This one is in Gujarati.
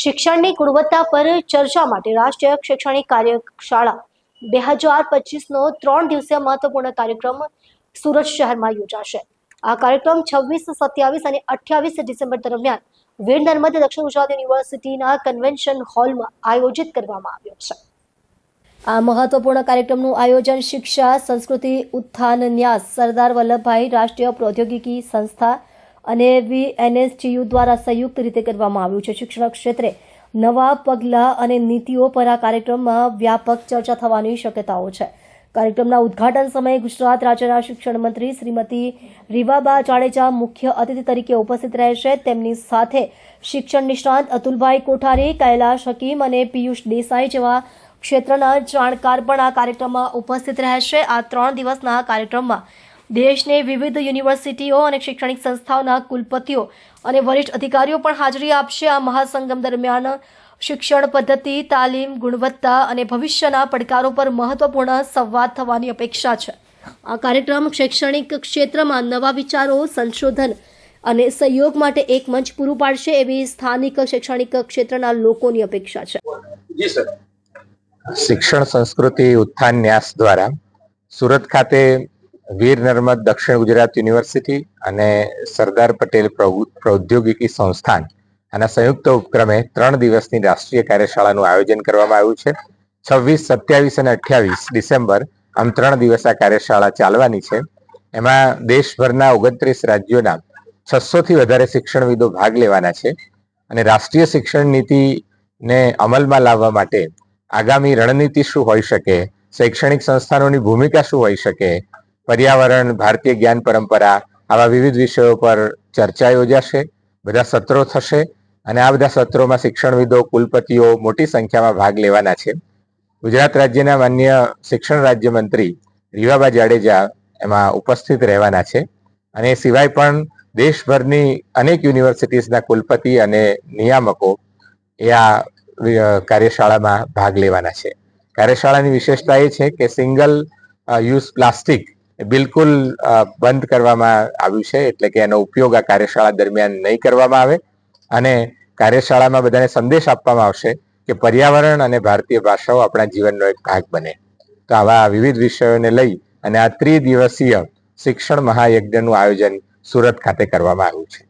શિક્ષણની ગુણવત્તા પર ચર્ચા માટે રાષ્ટ્રીય શૈક્ષણિક કાર્યશાળા બે હજાર પચીસનો ત્રણ દિવસીય મહત્વપૂર્ણ કાર્યક્રમ સુરત શહેરમાં યોજાશે. આ કાર્યક્રમ છવ્વીસ, સત્યાવીસ અને અઠ્યાવીસ ડિસેમ્બર દરમિયાન વીર નર્મદ દક્ષિણ ગુજરાત યુનિવર્સિટીના કન્વેન્શન હોલમાં આયોજિત કરવામાં આવ્યો છે. આ મહત્વપૂર્ણ કાર્યક્રમનું આયોજન શિક્ષા, સંસ્કૃતિ, ઉત્થાન, ન્યાસ સરદાર વલ્લભભાઈ રાષ્ટ્રીય પ્રૌદ્યોગિકી સંસ્થા અને વીએનએસટીયુ દ્વારા સંયુક્ત રીતે કરવામાં આવ્યું છે. શિક્ષણ ક્ષેત્રે નવા પગલાં અને નીતિઓ પર આ કાર્યક્રમમાં વ્યાપક ચર્ચા થવાની શક્યતાઓ છે. કાર્યક્રમના ઉદ્ઘાટન સમયે ગુજરાત રાજ્યના શિક્ષણ મંત્રી શ્રીમતી રીવાબા જાડેજા મુખ્ય અતિથિ તરીકે ઉપસ્થિત રહેશે. તેમની સાથે શિક્ષણ નિષ્ણાંત અતુલભાઈ કોઠારી, કૈલાશ હકીમ અને પિયુષ દેસાઈ જેવા ક્ષેત્રના જાણકાર પણ આ કાર્યક્રમમાં ઉપસ્થિત રહેશે. આ ત્રણ દિવસના કાર્યક્રમમાં દેશની વિવિધ યુનિવર્સિટીઓ અને શૈક્ષણિક સંસ્થાઓના કુલપતિઓ અને વરિષ્ઠ અધિકારીઓ પણ હાજરી આપશે. આ મહાસંગમ દરમિયાન શિક્ષણ પદ્ધતિ તાલીમ ગુણવત્તા અને ભવિષ્યના પડકારો પર મહત્વપૂર્ણ સંવાદ થવાની અપેક્ષા છે. આ કાર્યક્રમ શૈક્ષણિક ક્ષેત્રમાં નવા વિચારો સંશોધન અને સહયોગ માટે એક મંચ પૂરું પાડશે એવી સ્થાનિક શૈક્ષણિક ક્ષેત્રના લોકોની અપેક્ષા છે. શિક્ષણ સંસ્કૃતિ ઉત્થાન ન્યાસ દ્વારા સુરત ખાતે વીર નર્મદ દક્ષિણ ગુજરાત યુનિવર્સિટી અને સરદાર પટેલ પ્રૌ- પ્રૌદ્યોગિકી સંસ્થાન. આના સંયુક્ત ઉપક્રમે ત્રણ દિવસની રાષ્ટ્રીય કાર્યશાળાનું આયોજન કરવામાં આવ્યું છે. છવ્વીસ, સત્યાવીસ અને અઠ્યાવીસ ડિસેમ્બર આમ ત્રણ દિવસ આ કાર્યશાળા ચાલવાની છે. એમાં દેશભરના ઓગણત્રીસ રાજ્યોના છસોથી વધારે શિક્ષણવિદો ભાગ લેવાના છે અને રાષ્ટ્રીય શિક્ષણ નીતિને અમલમાં લાવવા માટે આગામી રણનીતિ શું હોઈ શકે, શૈક્ષણિક સંસ્થાનોની ભૂમિકા શું હોઈ શકે પર્યાવરણ, ભારતીય જ્ઞાન પરંપરા આવા વિવિધ વિષયો પર ચર્ચા યોજાશે, બધા સત્રો થશે અને આ બધા સત્રોમાં શિક્ષણવિદો, કુલપતિઓ મોટી સંખ્યામાં ભાગ લેવાના છે. ગુજરાત રાજ્યના માન્ય શિક્ષણ રાજ્યમંત્રી રીવાબા જાડેજા એમાં ઉપસ્થિત રહેવાના છે અને એ સિવાય પણ દેશભરની અનેક યુનિવર્સિટીઝના કુલપતિ અને નિયામકો એ આ કાર્યશાળામાં ભાગ લેવાના છે. કાર્યશાળાની વિશેષતા એ છે કે સિંગલ યુઝ પ્લાસ્ટિક બિલકુલ બંધ કરવામાં આવ્યું છે, એટલે કે એનો ઉપયોગ આ કાર્યશાળા દરમિયાન નહીં કરવામાં આવે. અને કાર્યશાળામાં બધાને સંદેશ આપવામાં આવશે કે પર્યાવરણ અને ભારતીય ભાષાઓ આપણા જીવનનો એક ભાગ બને. તો આવા વિવિધ વિષયોને લઈ અને આ ત્રિદિવસીય શિક્ષણ મહાયજ્ઞનું આયોજન સુરત ખાતે કરવામાં આવ્યું છે.